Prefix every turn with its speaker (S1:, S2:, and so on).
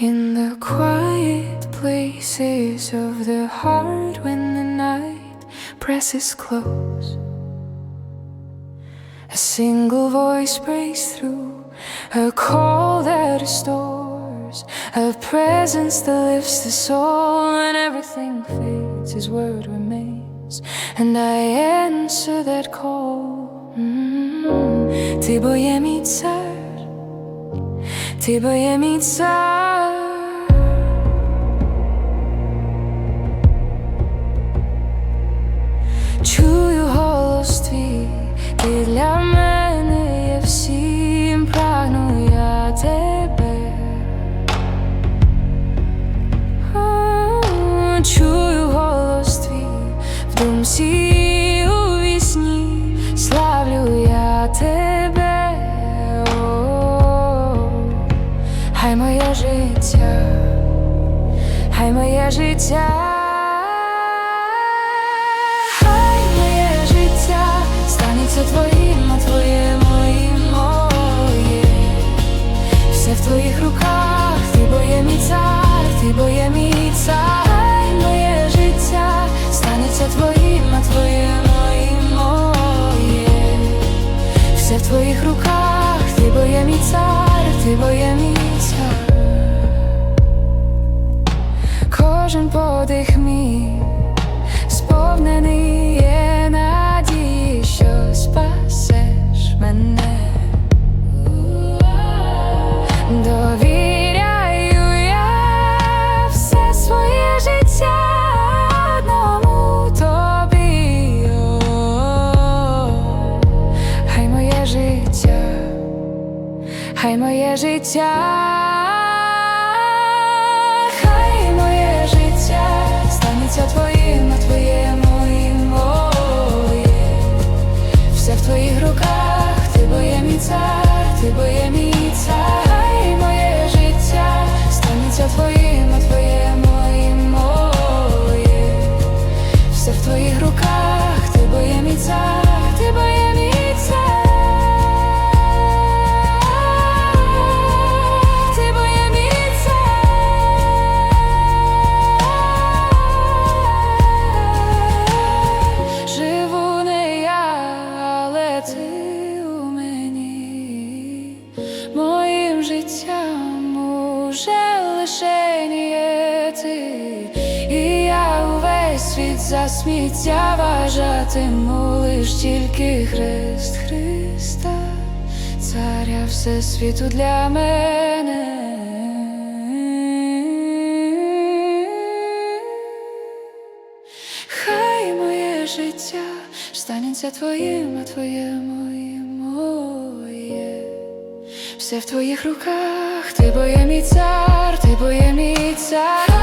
S1: In the quiet places of the heart when the night presses close A single voice breaks through A call that restores A presence that lifts the soul When everything fades, His word remains And I answer that call. Mm-hmm. Для мене є всім, прагну я тебе. Чую голос твій в думці у вісні, славлю я тебе. Хай моє життя, хай моє життя. Все в твоїх руках, ти бо мій цар, ти бо мій цар. Кожен подих мій сповнений хай моє життя. Хай моє життя станеться твоїм, світ за сміття вважатиму лиш тільки хрест Христа, царя Всесвіту для мене. Хай моє життя станеться твоїм, а твоє моїм моє. Все в твоїх руках, ти бо є мій цар, ти бо є мій цар.